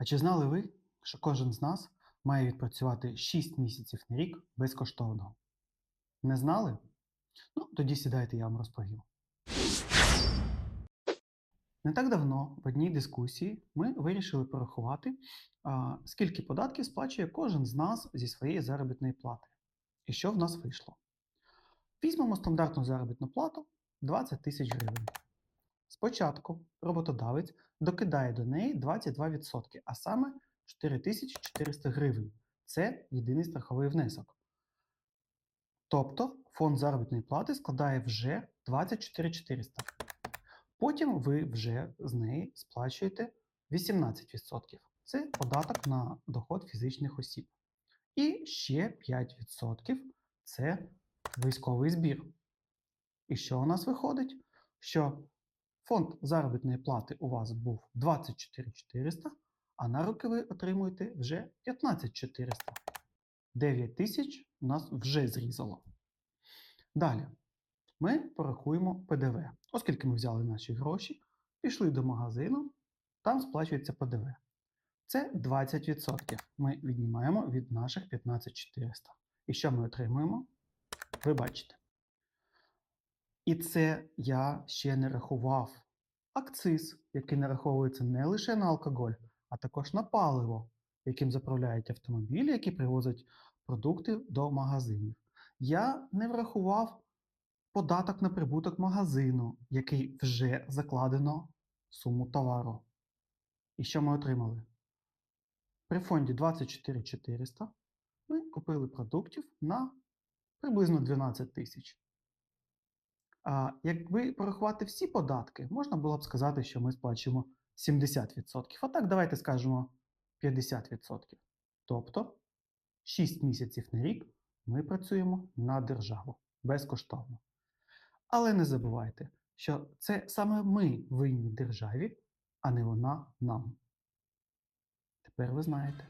А чи знали ви, що кожен з нас має відпрацювати 6 місяців на рік безкоштовно? Не знали? Ну, тоді сідайте, я вам розповім. Не так давно в одній дискусії ми вирішили порахувати, скільки податків сплачує кожен з нас зі своєї заробітної плати. І що в нас вийшло? Візьмемо стандартну заробітну плату 20 тисяч гривень. Спочатку роботодавець докидає до неї 22%, а саме 4400 гривень. Це єдиний страховий внесок. Тобто фонд заробітної плати складає вже 24400. Потім ви вже з неї сплачуєте 18%. Це податок на доход фізичних осіб. І ще 5% це військовий збір. І що у нас виходить? Що фонд заробітної плати у вас був 24 400, а на руки ви отримуєте вже 15 400. 9 тисяч у нас вже зрізало. Далі ми порахуємо ПДВ. Оскільки ми взяли наші гроші, пішли до магазину, там сплачується ПДВ. Це 20%. Ми віднімаємо від наших 15 400. І що ми отримуємо? Ви бачите. І це я ще не рахував акциз, який нараховується не лише на алкоголь, а також на паливо, яким заправляють автомобілі, які привозять продукти до магазинів. Я не врахував податок на прибуток магазину, який вже закладено суму товару. І що ми отримали? При фонді 24 400 ми купили продуктів на приблизно 12 тисяч. Якби порахувати всі податки, можна було б сказати, що ми сплачуємо 70%. А так, давайте скажемо 50%. Тобто 6 місяців на рік ми працюємо на державу безкоштовно. Але не забувайте, що це саме ми винні державі, а не вона нам. Тепер ви знаєте.